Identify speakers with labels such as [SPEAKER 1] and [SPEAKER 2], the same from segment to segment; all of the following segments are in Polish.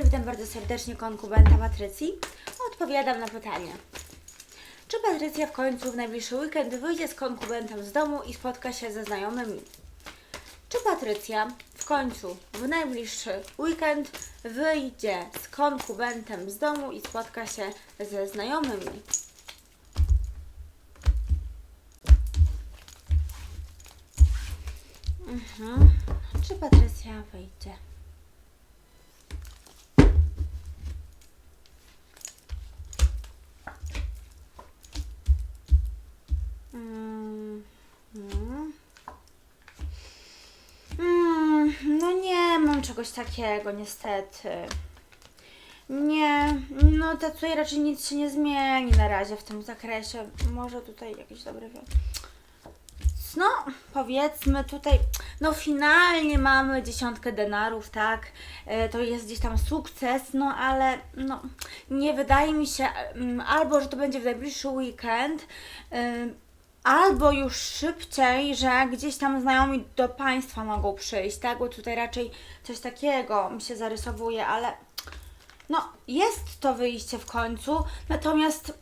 [SPEAKER 1] witam bardzo serdecznie konkubenta Patrycji. Odpowiadam na pytanie. Czy Patrycja w końcu w najbliższy weekend wyjdzie z konkubentem z domu i spotka się ze znajomymi? Czy Patrycja w końcu w najbliższy weekend wyjdzie z konkubentem z domu i spotka się ze znajomymi? Mhm. Czy Patrycja wyjdzie? Czegoś takiego, niestety. Nie, no to tutaj raczej nic się nie zmieni na razie w tym zakresie. Może tutaj jakieś dobre wi- No, powiedzmy tutaj, no finalnie mamy dziesiątkę denarów, tak? E, To jest gdzieś tam sukces, no ale no nie wydaje mi się, mm, albo że to będzie w najbliższy weekend, Albo już szybciej, że gdzieś tam znajomi do Państwa mogą przyjść, tak? Bo tutaj raczej coś takiego mi się zarysowuje, ale no, jest to wyjście w końcu, natomiast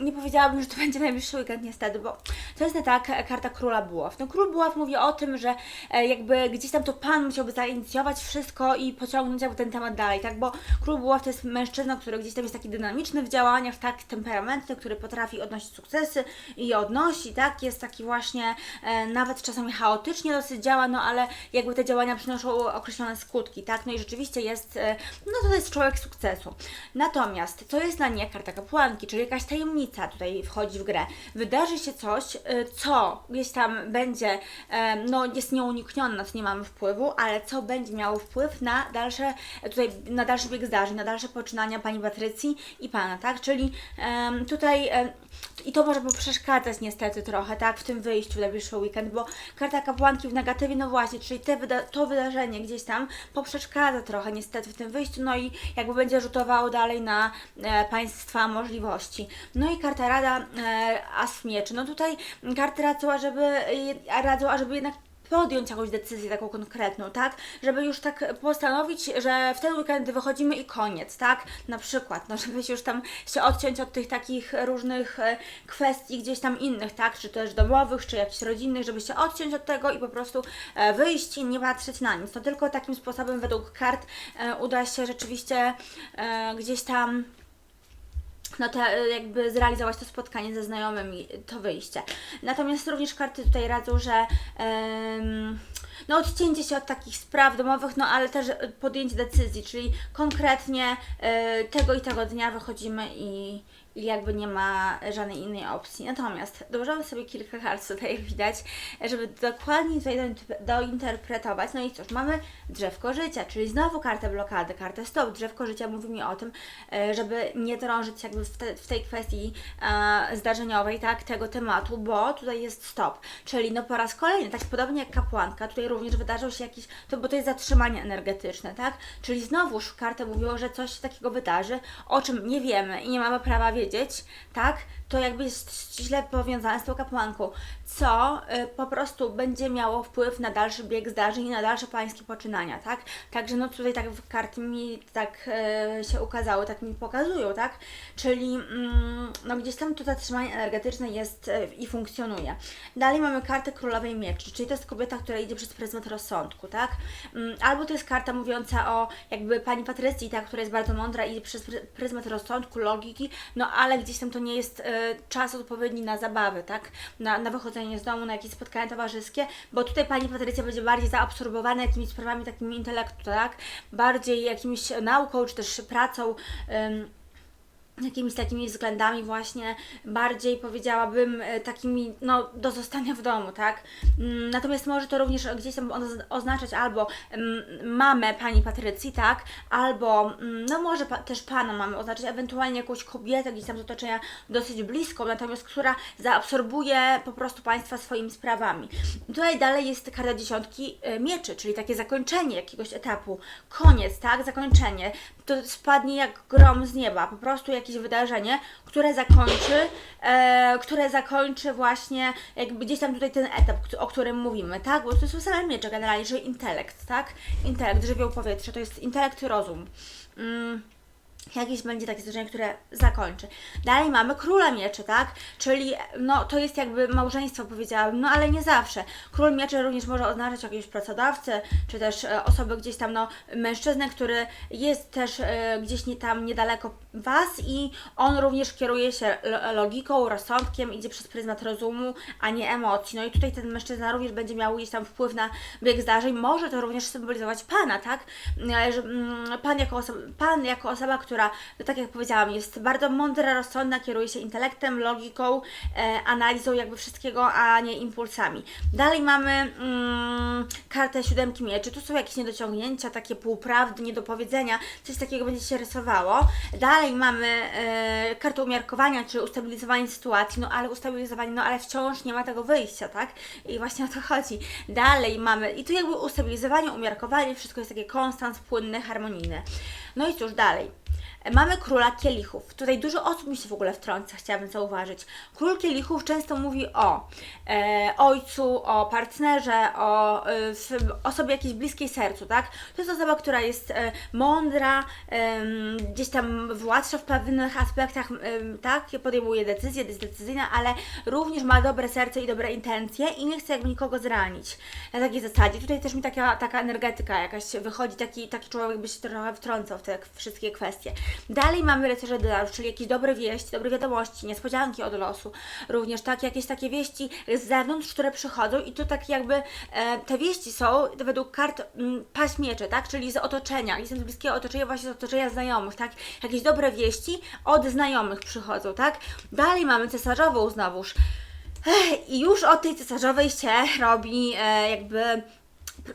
[SPEAKER 1] nie powiedziałabym, że to będzie najbliższy weekend niestety, bo to jest nie tak e, karta Króla Buław. No, Król Buław mówi o tym, że e, jakby gdzieś tam to Pan musiałby zainicjować wszystko i pociągnąć jakby ten temat dalej, tak? Bo Król Buław to jest mężczyzna, który gdzieś tam jest taki dynamiczny w działaniach, tak? Temperamentny, który potrafi odnosić sukcesy i je odnosi, tak? Jest taki właśnie e, nawet czasami chaotycznie dosyć działa, no ale jakby te działania przynoszą określone skutki, tak? No i rzeczywiście jest, no to jest człowiek sukcesu. Natomiast to jest na nie karta kapłanki, czyli jakaś tajemnica tutaj wchodzi w grę. Wydarzy się coś, y, co gdzieś tam będzie, no jest nieuniknione, na co nie mamy wpływu, ale co będzie miało wpływ na dalsze, tutaj, na dalszy bieg zdarzeń, na dalsze poczynania Pani Patrycji i Pana, tak? Czyli tutaj i to może przeszkadzać niestety trochę, tak, w tym wyjściu w najbliższy weekend, bo karta kapłanki w negatywie, no właśnie, czyli te wyda- to wydarzenie gdzieś tam poprzeszkadza trochę niestety w tym wyjściu, no i jakby będzie rzutowało dalej na e, Państwa możliwości. No i karta rada e, As Mieczy, no tutaj karty radzą, żeby, e, radzą, ażeby jednak podjąć jakąś decyzję taką konkretną, tak? Żeby już tak postanowić, że w ten weekend wychodzimy i koniec, tak? Na przykład, no żeby już tam się odciąć od tych takich różnych e, kwestii gdzieś tam innych, tak? Czy też domowych, czy jakichś rodzinnych, żeby się odciąć od tego i po prostu e, wyjść i nie patrzeć na nic. No tylko takim sposobem według kart e, uda się rzeczywiście gdzieś tam no te, e, jakby zrealizować to spotkanie ze znajomymi, to wyjście. Natomiast również karty tutaj radzą, że em, no odcięcie się od takich spraw domowych, no ale też podjęcie decyzji, czyli konkretnie e, tego i tego dnia wychodzimy i, i jakby nie ma żadnej innej opcji. Natomiast dołożyłam sobie kilka kart tutaj, widać, żeby dokładnie tutaj dointer- dointerpretować. No i cóż, mamy drzewko życia, czyli znowu kartę blokady, kartę stop. Drzewko życia mówi mi o tym, e, żeby nie drążyć jakby w, te, w tej kwestii e, zdarzeniowej, tak, tego tematu, bo tutaj jest stop. Czyli no po raz kolejny, tak podobnie jak kapłanka, tutaj również wydarzył się jakiś, to, bo to jest zatrzymanie energetyczne, tak? Czyli znowuż karty mówią, że coś takiego wydarzy, o czym nie wiemy i nie mamy prawa wiedzieć, tak? To jakby jest źle powiązane z tą kapłanką, co y, po prostu będzie miało wpływ na dalszy bieg zdarzeń i na dalsze pańskie poczynania, tak? Także no tutaj tak w karty mi tak y, się ukazały, tak mi pokazują, tak? Czyli mm, no gdzieś tam to zatrzymanie energetyczne jest y, i funkcjonuje. Dalej mamy kartę Królowej Mieczy, czyli to jest kobieta, która idzie przez pryzmat rozsądku, tak? Mm, albo to jest karta mówiąca o jakby pani Patrycji, tak, która jest bardzo mądra i przez pry- pryzmat rozsądku, logiki, no ale gdzieś tam to nie jest y, czas odpowiedni na zabawy, tak? Na, na wychodzenie z domu, na jakieś spotkania towarzyskie, bo tutaj pani Patrycja będzie bardziej zaabsorbowana jakimiś sprawami takimi intelektu, tak? Bardziej jakimiś nauką, czy też pracą. Jakimiś takimi względami właśnie bardziej powiedziałabym e, takimi no do zostania w domu, tak? Mm, Natomiast może to również gdzieś tam oz- oznaczać albo mm, mamę pani Patrycji, tak? Albo mm, no może pa- też pana mamy oznaczać ewentualnie jakąś kobietę gdzieś tam z otoczenia dosyć bliską, natomiast która zaabsorbuje po prostu państwa swoimi sprawami. Tutaj dalej jest karta dziesiątki e, mieczy, czyli takie zakończenie jakiegoś etapu, koniec, tak? Zakończenie. To spadnie jak grom z nieba, po prostu jak jakieś wydarzenie, które zakończy, e, które zakończy właśnie jakby gdzieś tam tutaj ten etap, o którym mówimy, tak? Bo to są same miecze generalnie, że intelekt, tak? Intelekt, żywioł powietrza, to jest intelekt rozum. Mm jakieś będzie takie zdarzenie, które zakończy. Dalej mamy króla mieczy, tak? Czyli no to jest jakby małżeństwo powiedziałabym, no ale nie zawsze. Król mieczy również może oznaczać jakiegoś pracodawcę, czy też e, osobę gdzieś tam, no mężczyznę, który jest też e, gdzieś nie tam niedaleko Was i on również kieruje się lo- logiką, rozsądkiem, idzie przez pryzmat rozumu, a nie emocji. No i tutaj ten mężczyzna również będzie miał gdzieś tam wpływ na bieg zdarzeń. Może to również symbolizować Pana, tak? E, Że, mm, pan, jako osoba, pan jako osoba, która, no tak jak powiedziałam, jest bardzo mądra, rozsądna, kieruje się intelektem, logiką, e, analizą jakby wszystkiego, a nie impulsami. Dalej mamy mm, kartę siódemki mieczy. Tu są jakieś niedociągnięcia, takie półprawdy, niedopowiedzenia, coś takiego będzie się rysowało. Dalej mamy e, kartę umiarkowania, czy ustabilizowanie sytuacji, no ale ustabilizowanie, no ale wciąż nie ma tego wyjścia, tak? I właśnie o to chodzi. Dalej mamy, i tu jakby ustabilizowanie, umiarkowanie, wszystko jest takie konstans, płynne, harmonijne. No i cóż, dalej. Mamy króla kielichów. Tutaj dużo osób mi się w ogóle wtrąca, chciałabym zauważyć. Król kielichów często mówi o e, ojcu, o partnerze, o e, osobie jakiejś bliskiej sercu, tak? To jest osoba, która jest e, mądra, em, gdzieś tam władcza w pewnych aspektach, em, tak? Podejmuje decyzje, jest decyzyjna, ale również ma dobre serce i dobre intencje i nie chce jakby nikogo zranić. Na takiej zasadzie. Tutaj też mi taka, taka energetyka jakaś wychodzi, taki, taki człowiek by się trochę wtrącał w te wszystkie kwestie. Dalej mamy rycerze dolarów, czyli jakieś dobre wieści, dobre wiadomości, niespodzianki od losu. Również tak, jakieś takie wieści z zewnątrz, które przychodzą i tu tak jakby e, te wieści są według kart mm, paść tak? Czyli z otoczenia, jestem z bliskiego otoczenia, właśnie z otoczenia znajomych, tak? Jakieś dobre wieści od znajomych przychodzą, tak? Dalej mamy cesarzową znowuż. Ech, I już od tej cesarzowej się robi e, jakby,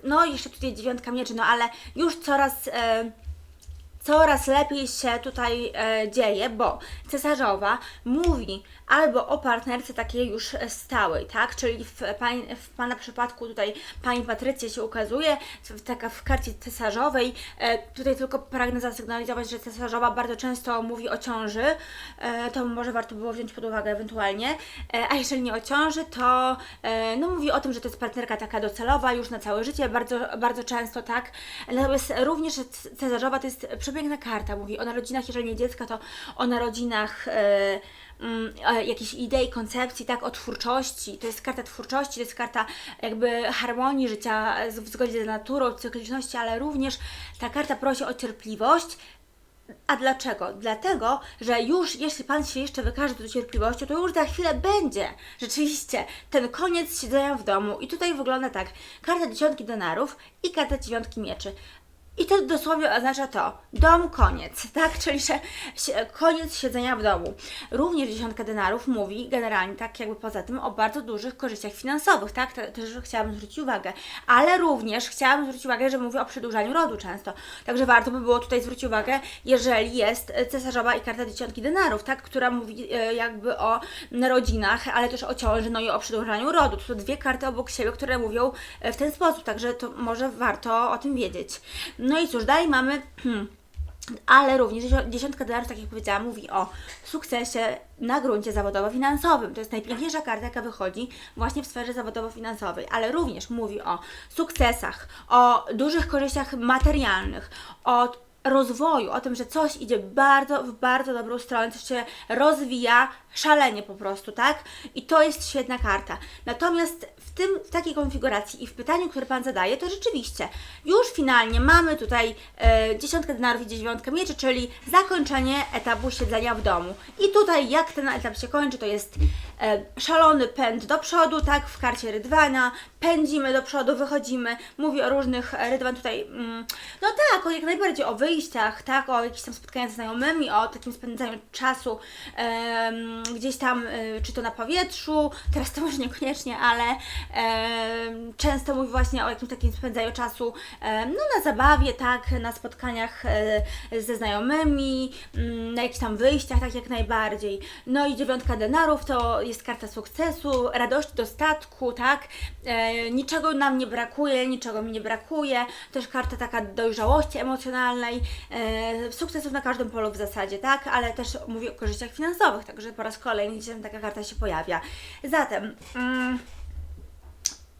[SPEAKER 1] no jeszcze tutaj dziewiątka mieczy, no ale już coraz... E, coraz lepiej się tutaj e, dzieje, bo cesarzowa mówi albo o partnerce takiej już stałej, tak? Czyli w, pań, w Pana przypadku tutaj Pani Patrycja się ukazuje, w, taka w karcie cesarzowej. E, tutaj tylko pragnę zasygnalizować, że cesarzowa bardzo często mówi o ciąży, e, to może warto było wziąć pod uwagę ewentualnie, e, a jeżeli nie o ciąży, to e, no mówi o tym, że to jest partnerka taka docelowa już na całe życie, bardzo, bardzo często tak. Natomiast również cesarzowa to jest przepiękna karta, mówi o narodzinach, jeżeli nie dziecka, to o narodzinach e, mm, idei, koncepcji, tak, o twórczości. To jest karta twórczości, to jest karta jakby harmonii życia w zgodzie z naturą, cykliczności, ale również ta karta prosi o cierpliwość, a dlaczego? Dlatego, że już jeśli Pan się jeszcze wykaże do cierpliwości, to już za chwilę będzie rzeczywiście ten koniec siedzenia w domu. I tutaj wygląda tak, karta dziesiątki denarów i karta dziewiątki mieczy. I to dosłownie oznacza to, dom koniec, tak? Czyli że koniec siedzenia w domu. Również dziesiątka denarów mówi generalnie tak jakby poza tym o bardzo dużych korzyściach finansowych, tak? Te- Też chciałabym zwrócić uwagę. Ale również chciałabym zwrócić uwagę, że mówi o przedłużaniu rodu często. Także warto by było tutaj zwrócić uwagę, jeżeli jest cesarzowa i karta dziesiątki denarów, tak? Która mówi e, jakby o rodzinach, ale też o ciąży, no i o przedłużaniu rodu. To są dwie karty obok siebie, które mówią e, w ten sposób, także to może warto o tym wiedzieć. No i cóż, dalej mamy. Ale również dziesiątka dolarów, tak jak powiedziałam, mówi o sukcesie na gruncie zawodowo-finansowym. To jest najpiękniejsza karta, jaka wychodzi właśnie w sferze zawodowo-finansowej, ale również mówi o sukcesach, o dużych korzyściach materialnych, o rozwoju, o tym, że coś idzie bardzo, w bardzo dobrą stronę, coś się rozwija szalenie po prostu, tak? I to jest świetna karta. Natomiast w tym, w takiej konfiguracji i w pytaniu, które Pan zadaje, to rzeczywiście już finalnie mamy tutaj e, dziesiątkę denarów i dziewiątkę mieczy, czyli zakończenie etapu siedzenia w domu. I tutaj jak ten etap się kończy, to jest e, szalony pęd do przodu, tak, w karcie Rydwana, pędzimy do przodu, wychodzimy, mówi o różnych, e, Rydwan tutaj, mm, no tak, jak najbardziej o wyjściach, tak, o jakichś tam spotkaniach z znajomymi, o takim spędzaniu czasu gdzieś tam, y, czy to na powietrzu, teraz to może niekoniecznie, ale często mówi właśnie o jakimś takim spędzaniu czasu no, na zabawie, tak, na spotkaniach e, ze znajomymi, mm, na jakichś tam wyjściach, tak jak najbardziej. No i dziewiątka denarów to jest karta sukcesu, radości, dostatku, tak, e, niczego nam nie brakuje, niczego mi nie brakuje, też karta taka dojrzałości emocjonalnej, e, sukcesów na każdym polu w zasadzie, tak? Ale też mówię o korzyściach finansowych, także po raz kolejny gdzieś tam taka karta się pojawia. Zatem. Mm,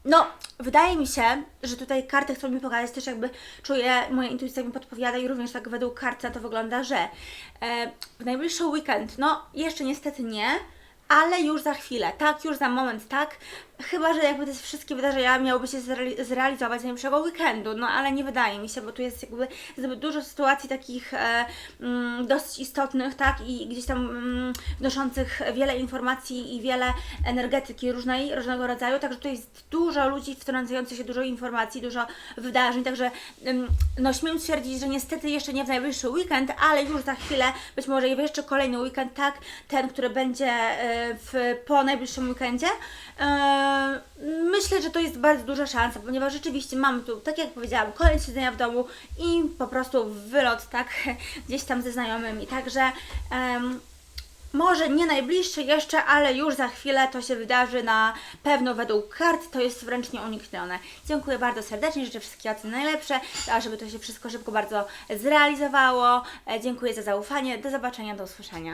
[SPEAKER 1] no, wydaje mi się, że tutaj karty chcą mi pokazać, też jakby czuję, moja intuicja mi podpowiada i również tak według kart na to wygląda, że e, w najbliższy weekend, no jeszcze niestety nie, ale już za chwilę, tak, już za moment, tak. Chyba, że jakby te wszystkie wydarzenia miałyby się zreali- zrealizować najbliższego weekendu, no ale nie wydaje mi się, bo tu jest jakby zbyt dużo sytuacji takich e, mm, dosyć istotnych, tak, i gdzieś tam mm, wnoszących wiele informacji i wiele energetyki różnej, różnego rodzaju, także tutaj jest dużo ludzi wtrącających się, dużo informacji, dużo wydarzeń, także ym, no śmiem twierdzić, że niestety jeszcze nie w najbliższy weekend, ale już za chwilę, być może jeszcze kolejny weekend, tak, ten, który będzie e, w, po najbliższym weekendzie. E, myślę, że to jest bardzo duża szansa, ponieważ rzeczywiście mamy tu, tak jak powiedziałam, kolejne siedzenia w domu i po prostu wylot, tak, gdzieś tam ze znajomymi, także może nie najbliższy jeszcze, ale już za chwilę to się wydarzy na pewno według kart, to jest wręcz nieuniknione. Dziękuję bardzo serdecznie, życzę wszystkiego co najlepsze, a żeby to się wszystko szybko bardzo zrealizowało. E, Dziękuję za zaufanie, do zobaczenia, do usłyszenia.